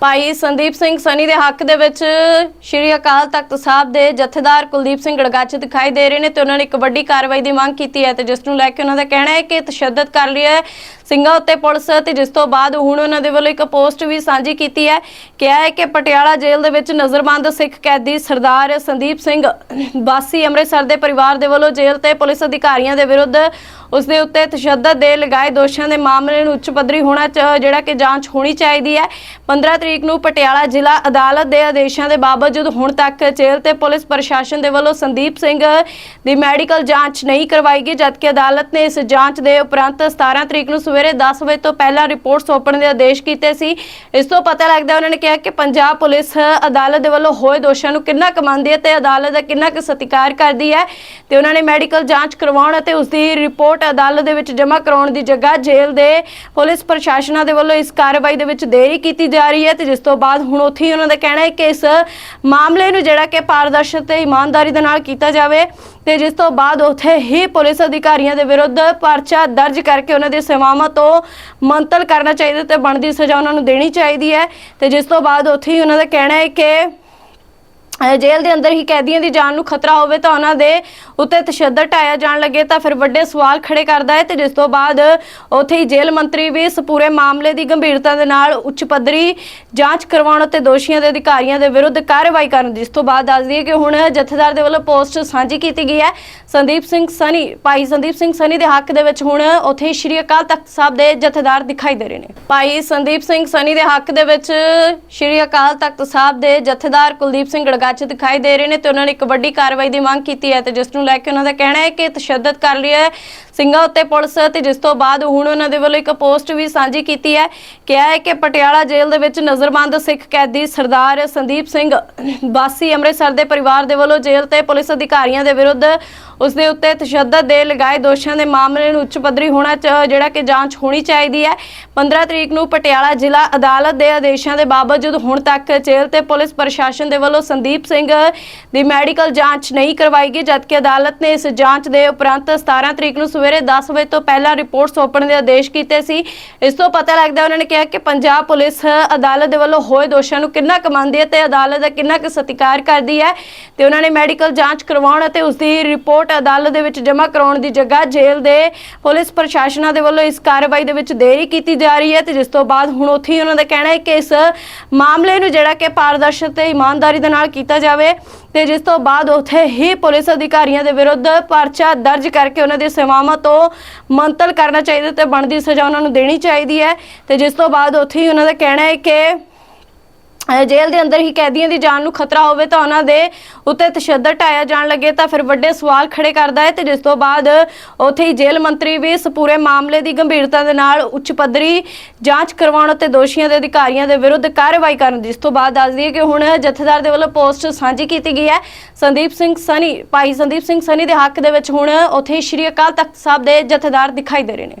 ਭਾਈ ਸੰਦੀਪ ਸਿੰਘ ਸਨੀ ਦੇ ਹੱਕ ਦੇ ਵਿੱਚ ਸ਼੍ਰੀ ਅਕਾਲ ਤਖਤ ਸਾਹਿਬ ਦੇ ਜਥੇਦਾਰ ਕੁਲਦੀਪ ਸਿੰਘ ਗੜਗੱਚ ਦਿਖਾਈ ਦੇ ਰਹੇ ਨੇ ਤੇ ਉਹਨਾਂ ਨੇ ਇੱਕ ਵੱਡੀ ਕਾਰਵਾਈ ਦੀ ਮੰਗ ਕੀਤੀ ਹੈ ਤੇ ਜਿਸ ਨੂੰ ਲੈ ਕੇ ਉਹਨਾਂ ਦਾ ਕਹਿਣਾ ਹੈ ਕਿ ਤਸ਼ੱਦਦ ਕਰ ਲਿਆ ਹੈ। ਸਿੰਘਾਂ ਉੱਤੇ ਪੁਲਿਸ ਤੇ ਜਿਸ ਤੋਂ ਬਾਅਦ ਹੁਣ ਉਹਨਾਂ ਦੇ ਵੱਲੋਂ ਇੱਕ ਪੋਸਟ ਵੀ ਸਾਂਝੀ ਕੀਤੀ ਹੈ। ਕਿਹਾ ਹੈ ਕਿ ਪਟਿਆਲਾ ਜੇਲ੍ਹ ਦੇ ਵਿੱਚ ਨਜ਼ਰਬੰਦ ਸਿੱਖ ਕੈਦੀ ਸਰਦਾਰ ਸੰਦੀਪ ਸਿੰਘ ਵਾਸੀ ਅੰਮ੍ਰਿਤਸਰ ਦੇ ਪਰਿਵਾਰ ਦੇ ਵੱਲੋਂ ਜੇਲ੍ਹ ਤੇ ਪੁਲਿਸ ਅਧਿਕਾਰੀਆਂ ਦੇ ਵਿਰੁੱਧ ਉਸ ਦੇ ਉੱਤੇ ਤਸ਼ੱਦਦ ਦੇ ਲਗਾਏ ਦੋਸ਼ਾਂ ਦੇ ਮਾਮਲੇ ਨੂੰ ਉੱਚ ਪੱਧਰੀ ਹੋਣਾ ਚ- ਜਿਹੜਾ ਕਿ ਜਾਂਚ ਹੋਣੀ ਚਾਹੀਦੀ ਹੈ। 15 ਤਰੀਕ ਨੂੰ ਪਟਿਆਲਾ ਜ਼ਿਲ੍ਹਾ ਅਦਾਲਤ ਦੇ ਆਦੇਸ਼ਾਂ ਦੇ ਬਾਵਜੂਦ ਹੁਣ ਤੱਕ ਜੇਲ੍ਹ ਤੇ ਪੁਲਿਸ ਪ੍ਰਸ਼ਾਸਨ ਦੇ ਵੱਲੋਂ ਸੰਦੀਪ ਸਿੰਘ ਦੀ ਮੈਡੀਕਲ ਜਾਂਚ ਨਹੀਂ ਕਰਵਾਈ ਗਈ, ਜਦਕਿ ਅਦਾਲਤ ਨੇ ਇਸ ਜਾਂਚ ਦੇ ਉਪਰੰਤ 17 ਤਰੀਕ ਨੂੰ ਸਵੇਰੇ 10 ਵਜੇ ਤੋਂ ਪਹਿਲਾਂ ਰਿਪੋਰਟ ਸੌਂਪਣ ਦੇ ਆਦੇਸ਼ ਕੀਤੇ ਸੀ। ਇਸ ਤੋਂ ਪਤਾ ਲੱਗਦਾ ਉਹਨਾਂ ਨੇ ਕਿਹਾ ਕਿ ਪੰਜਾਬ ਪੁਲਿਸ ਅਦਾਲਤ ਦੇ ਵੱਲੋਂ ਹੋਏ ਦੋਸ਼ਾਂ ਨੂੰ ਕਿੰਨਾ ਕੁ ਹੈ ਤੇ ਅਦਾਲਤ ਦਾ ਕਿੰਨਾ ਕੁ ਸਤਿਕਾਰ ਕਰਦੀ ਹੈ ਤੇ ਉਹਨਾਂ ਨੇ ਮੈਡੀਕਲ ਜਾਂਚ ਕਰਵਾਉਣ ਅਤੇ ਉਸ ਦੀ ਰਿਪੋਰਟ ਅਦਾਲਤ ਦੇ ਵਿੱਚ ਜਮ੍ਹਾਂ ਕਰਾਉਣ ਦੀ ਜਗ੍ਹਾ ਜੇਲ੍ਹ ਦੇ ਪੁਲਿਸ ਪ੍ਰਸ਼ਾਸਨਾਂ ਦੇ ਵੱਲੋਂ ਇਸ ਕਾਰਵਾਈ ਦੇ ਵਿੱਚ ਦੇਰੀ ਕੀਤੀ ਜਾ ਰਹੀ ਹੈ ਤੇ ਜਿਸ ਤੋਂ ਬਾਅਦ ਹੁਣ ਉੱਥੇ ਹੀ ਉਹਨਾਂ ਦਾ ਕਹਿਣਾ ਹੈ ਕਿ ਇਸ ਮਾਮਲੇ ਨੂੰ ਜਿਹੜਾ ਕਿ ਪਾਰਦਰਸ਼ਕ ਤੇ ਇਮਾਨਦਾਰੀ ਦੇ ਨਾਲ ਕੀਤਾ ਜਾਵੇ। ਤੇ ਜਿਸ ਤੋਂ ਬਾਅਦ ਉੱਥੇ ਹੀ ਪੁਲਿਸ ਅਧਿਕਾਰੀਆਂ ਦੇ ਵਿਰੁੱਧ ਪਰਚਾ ਦਰਜ ਕਰਕੇ ਉਹਨਾਂ ਦੀ ਸੇਵਾਵਾਂ ਤੋਂ ਮੰਤਲ ਕਰਨਾ ਚਾਹੀਦਾ ਤੇ ਬਣਦੀ ਸਜ਼ਾ ਉਹਨਾਂ ਨੂੰ ਦੇਣੀ ਚਾਹੀਦੀ ਹੈ। ਤੇ ਜਿਸ ਤੋਂ ਬਾਅਦ ਉੱਥੇ ਹੀ ਉਹਨਾਂ ਦਾ ਕਹਿਣਾ ਹੈ ਕਿ ਜੇਲ੍ਹ ਦੇ ਅੰਦਰ ਹੀ ਕੈਦੀਆਂ ਦੀ ਜਾਨ ਨੂੰ ਖਤਰਾ ਹੋਵੇ ਤਾਂ ਉਹਨਾਂ ਦੇ ਉੱਤੇ ਤਸ਼ੱਦਦ ਢਾਇਆ ਜਾਣ ਲੱਗੇ ਤਾਂ ਫਿਰ ਵੱਡੇ ਸਵਾਲ ਖੜੇ ਕਰਦਾ ਹੈ ਤੇ ਜਿਸ ਤੋਂ ਬਾਅਦ ਉੱਥੇ ਹੀ ਜੇਲ੍ਹ ਮੰਤਰੀ ਵੀ ਇਸ ਪੂਰੇ ਮਾਮਲੇ ਦੀ ਗੰਭੀਰਤਾ ਦੇ ਨਾਲ ਉੱਚ ਪੱਧਰੀ ਜਾਂਚ ਕਰਵਾਉਣ ਅਤੇ ਦੋਸ਼ੀਆਂ ਦੇ ਅਧਿਕਾਰੀਆਂ ਦੇ ਵਿਰੁੱਧ ਕਾਰਵਾਈ ਕਰਨ ਜਿਸ ਤੋਂ ਬਾਅਦ ਦੱਸ ਦਈਏ ਕਿ ਹੁਣ ਜਥੇਦਾਰ ਦੇ ਵੱਲੋਂ ਪੋਸਟ ਸਾਂਝੀ ਕੀਤੀ ਗਈ ਹੈ। ਸੰਦੀਪ ਸਿੰਘ ਸਨੀ, ਭਾਈ ਸੰਦੀਪ ਸਿੰਘ ਸਨੀ ਦੇ ਹੱਕ ਦੇ ਵਿੱਚ ਹੁਣ ਉੱਥੇ ਹੀ ਸ਼੍ਰੀ ਅਕਾਲ ਤਖਤ ਸਾਹਿਬ ਦੇ ਜਥੇਦਾਰ ਦਿਖਾਈ ਦੇ ਰਹੇ ਨੇ। ਭਾਈ ਸੰਦੀਪ ਸਿੰਘ ਸਨੀ ਦੇ ਹੱਕ ਦੇ ਵਿੱਚ ਸ਼੍ਰੀ ਅਕਾਲ ਤਖਤ ਸਾਹਿਬ ਦੇ ਜਥੇਦਾਰ ਕੁਲਦੀਪ ਸਿੰਘ ਗੜਗੱਚ ਦਿਖਾਈ ਦੇ ਰਹੇ ਨੇ ਤੇ ਉਹਨਾਂ ਨੇ ਇੱਕ ਵੱਡੀ ਕਾਰਵਾਈ ਦੀ ਮੰਗ ਕੀਤੀ ਹੈ ਤੇ ਜਿਸ ਨੂੰ ਲੈ ਕੇ ਉਹਨਾਂ ਦਾ ਕਹਿਣਾ ਹੈ ਕਿ ਤਸ਼ੱਦਦ ਕਰ ਲਿਆ ਹੈ ਸਿੰਘਾਂ ਉੱਤੇ ਪੁਲਿਸ ਤੇ ਜਿਸ ਤੋਂ ਬਾਅਦ ਹੁਣ ਉਹਨਾਂ ਦੇ ਵੱਲੋਂ ਇੱਕ ਪੋਸਟ ਵੀ ਸਾਂਝੀ ਕੀਤੀ ਹੈ। ਕਿਹਾ ਹੈ ਕਿ ਪਟਿਆਲਾ ਜੇਲ੍ਹ ਦੇ ਵਿੱਚ ਨਜ਼ਰਬੰਦ ਸਿੱਖ ਕੈਦੀ ਸਰਦਾਰ ਸੰਦੀਪ ਸਿੰਘ ਵਾਸੀ ਅੰਮ੍ਰਿਤਸਰ ਦੇ ਪਰਿਵਾਰ ਦੇ ਵੱਲੋਂ ਜੇਲ੍ਹ ਤੇ ਪੁਲਿਸ ਅਧਿਕਾਰੀਆਂ ਦੇ ਵਿਰੁੱਧ ਉਸ ਦੇ ਉੱਤੇ ਤਸ਼ੱਦਦ ਦੇ ਲਗਾਏ ਦੋਸ਼ਾਂ ਦੇ ਮਾਮਲੇ ਨੂੰ ਉੱਚ ਪੱਧਰੀ ਹੋਣਾ ਚ- ਜਿਹੜਾ ਕਿ ਜਾਂਚ ਹੋਣੀ ਚਾਹੀਦੀ ਹੈ। 15 ਤਰੀਕ ਨੂੰ ਪਟਿਆਲਾ ਜ਼ਿਲ੍ਹਾ ਅਦਾਲਤ ਦੇ ਆਦੇਸ਼ਾਂ ਦੇ ਬਾਵਜੂਦ ਹੁਣ ਤੱਕ ਜੇਲ੍ਹ ਤੇ ਪੁਲਿਸ ਪ੍ਰਸ਼ਾਸਨ ਦੇ ਵੱਲੋਂ ਸੰਦੀਪ ਸਿੰਘ ਦੀ ਮੈਡੀਕਲ ਜਾਂਚ ਨਹੀਂ ਕਰਵਾਈ ਗਈ, ਜਦਕਿ ਅਦਾਲਤ ਨੇ ਇਸ ਜਾਂਚ ਦੇ ਉਪਰੰਤ 17 ਤਰੀਕ ਨੂੰ ਸਵੇਰੇ 10 ਵਜੇ ਤੋਂ ਪਹਿਲਾਂ ਰਿਪੋਰਟ ਸੌਂਪਣ ਦੇ ਆਦੇਸ਼ ਕੀਤੇ ਸੀ। ਇਸ ਤੋਂ ਪਤਾ ਲੱਗਦਾ ਉਹਨਾਂ ਨੇ ਕਿਹਾ ਕਿ ਪੰਜਾਬ ਪੁਲਿਸ ਅਦਾਲਤ ਦੇ ਵੱਲੋਂ ਹੋਏ ਦੋਸ਼ਾਂ ਨੂੰ ਕਿੰਨਾ ਕੁ ਮੰਨਦੀ ਹੈ ਤੇ ਅਦਾਲਤ ਦਾ ਕਿੰਨਾ ਕੁ ਸਤਿਕਾਰ ਕਰਦੀ ਹੈ ਤੇ ਉਹਨਾਂ ਨੇ ਮੈਡੀਕਲ ਜਾਂਚ ਕਰਵਾਉਣ ਅਤੇ ਉਸ ਦੀ ਰਿਪੋਰਟ ਅਦਾਲਤ ਦੇ ਵਿੱਚ ਜਮ੍ਹਾਂ ਕਰਾਉਣ ਦੀ ਜਗ੍ਹਾ ਜੇਲ੍ਹ ਦੇ ਪੁਲਿਸ ਪ੍ਰਸ਼ਾਸਨਾਂ ਦੇ ਵੱਲੋਂ ਇਸ ਕਾਰਵਾਈ ਦੇ ਵਿੱਚ ਦੇਰੀ ਕੀਤੀ ਜਾ ਰਹੀ ਹੈ ਤੇ ਜਿਸ ਤੋਂ ਬਾਅਦ ਹੁਣ ਉੱਥੇ ਹੀ ਉਹਨਾਂ ਦਾ ਕਹਿਣਾ ਹੈ ਕਿ ਇਸ ਮਾਮਲੇ ਨੂੰ ਜਿਹੜਾ ਕਿ ਪਾਰਦਰਸ਼ਕ ਤੇ ਇਮਾਨਦਾਰੀ ਦੇ ਨਾਲ ਕੀਤਾ ਜਾਵੇ ਤੇ ਜਿਸ ਤੋਂ ਬਾਅਦ ਉੱਥੇ ਹੀ ਪੁਲਿਸ ਅਧਿਕਾਰੀਆਂ ਦੇ ਵਿਰੁੱਧ ਪਰਚਾ ਦਰਜ ਕਰਕੇ ਉਹਨਾਂ ਦੀ ਸੇਵਾਵਾਂ ਤੋਂ ਮੰਤਲ ਕਰਨਾ ਚਾਹੀਦਾ ਤੇ ਬਣਦੀ ਸਜ਼ਾ ਉਹਨਾਂ ਨੂੰ ਦੇਣੀ ਚਾਹੀਦੀ ਹੈ ਤੇ ਜਿਸ ਤੋਂ ਬਾਅਦ ਉੱਥੇ ਹੀ ਉਹਨਾਂ ਦਾ ਕਹਿਣਾ ਹੈ ਕਿ ਜੇਲ੍ਹ ਦੇ ਅੰਦਰ ਹੀ ਕੈਦੀਆਂ ਦੀ ਜਾਨ ਨੂੰ ਖਤਰਾ ਹੋਵੇ ਤਾਂ ਉਹਨਾਂ ਦੇ ਉੱਤੇ ਤਸ਼ੱਦਦ ਢਾਇਆ ਜਾਣ ਲੱਗੇ ਤਾਂ ਫਿਰ ਵੱਡੇ ਸਵਾਲ ਖੜੇ ਕਰਦਾ ਹੈ ਤੇ ਜਿਸ ਤੋਂ ਬਾਅਦ ਉੱਥੇ ਹੀ ਜੇਲ੍ਹ ਮੰਤਰੀ ਵੀ ਇਸ ਪੂਰੇ ਮਾਮਲੇ ਦੀ ਗੰਭੀਰਤਾ ਦੇ ਨਾਲ ਉੱਚ ਪੱਧਰੀ ਜਾਂਚ ਕਰਵਾਉਣ ਅਤੇ ਦੋਸ਼ੀਆਂ ਦੇ ਅਧਿਕਾਰੀਆਂ ਦੇ ਵਿਰੁੱਧ ਕਾਰਵਾਈ ਕਰਨ ਜਿਸ ਤੋਂ ਬਾਅਦ ਦੱਸ ਦਈਏ ਕਿ ਹੁਣ ਜਥੇਦਾਰ ਦੇ ਵੱਲੋਂ ਪੋਸਟ ਸਾਂਝੀ ਕੀਤੀ ਗਈ ਹੈ। ਸੰਦੀਪ ਸਿੰਘ ਸਨੀ, ਭਾਈ ਸੰਦੀਪ ਸਿੰਘ ਸਨੀ ਦੇ ਹੱਕ ਦੇ ਵਿੱਚ ਹੁਣ ਉੱਥੇ ਹੀ ਸ਼੍ਰੀ ਅਕਾਲ ਤਖਤ ਸਾਹਿਬ ਦੇ ਜਥੇਦਾਰ ਦਿਖਾਈ ਦੇ ਰਹੇ ਨੇ।